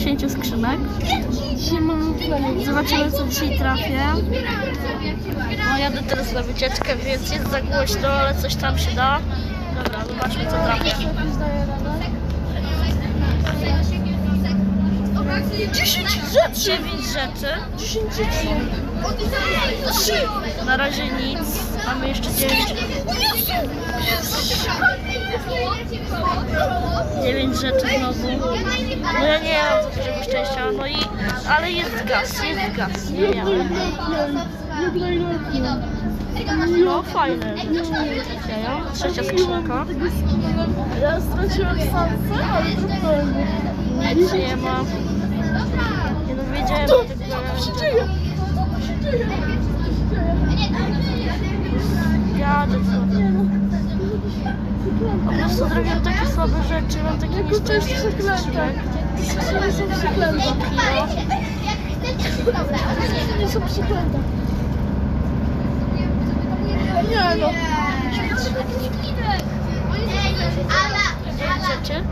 10 skrzynek. Zobaczymy co dzisiaj trafię. No jadę teraz na wycieczkę, więc jest za głośno, ale coś tam się da. Dobra, zobaczmy co trafię. Jakoś daje radę. 10 rzeczy! 9 rzeczy. 10 rzeczy. Na razie nic. Mamy jeszcze 9. 9 rzeczy znowu. No ja nie mam za dużego szczęścia. No i. Ale jest gaz, jest gaz. Nie miałem. No fajne trafiają. Trzecia skrzynka. Ja straciłem szansę, ale trudno. Nic nie ma. Nie dowiedziałem Co? tego. Co się dzieje? Co się dzieje? Jadę co. Po prostu zrobiłem takie słabe rzeczy, mam takie to nieszczęście. Skrzynie są przeklęte. Skrzynie są przeklęte. Nie no. Dziewięć rzeczy.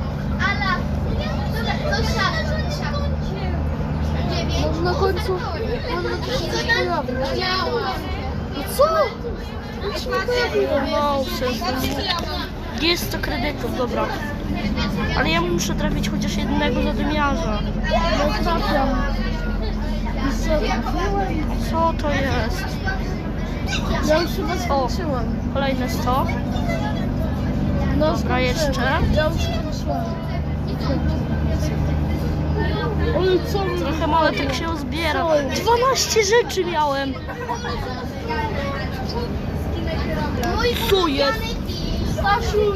Może na końcu może na pojawi. No co? Nic się nie pojawiło. No, sensu. Gdzie jest 100 kredytów? Dobra. Ale ja muszę trafić chociaż jednego zadymiarza. No trafiam. I co, to jest? Ja już chyba skończyłem. Kolejne 100. No, Dobra, jeszcze. Ja już mi- Trochę mało tak się uzbiera. 12 rzeczy miałem. Co jest? Stasiu!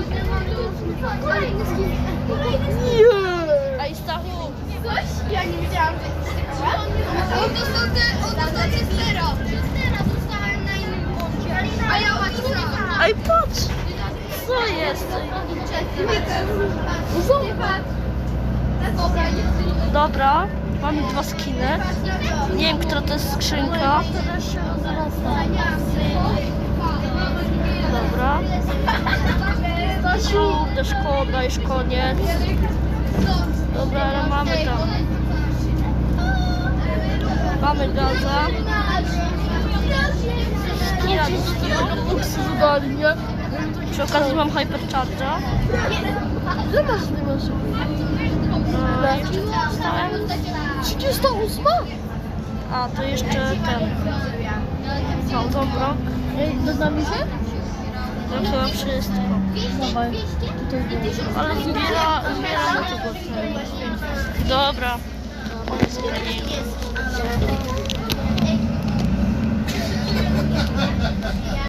Nie! Ej, Stachu. Coś? Ja nie wiedziałam, że to te, oto są te zostałem na. A ja łaciłam. Ej, patrz! Co jest. Dobra, mamy dwa skiny. Nie wiem, która to jest skrzynka. Szkoda, już koniec. Dobra, ale mamy to. Mamy gaza. Ja Tego buksy dodali, nie? Przy okazji mam hypercharge'a. Ile masz, nie masz? Jeszcze co dostałem? 38? A, to jeszcze ten. No, dobra. Dodamy się? To chyba wszystko. Dawaj. Ale zbiera, zbieramy tego. Dobra. Koniec.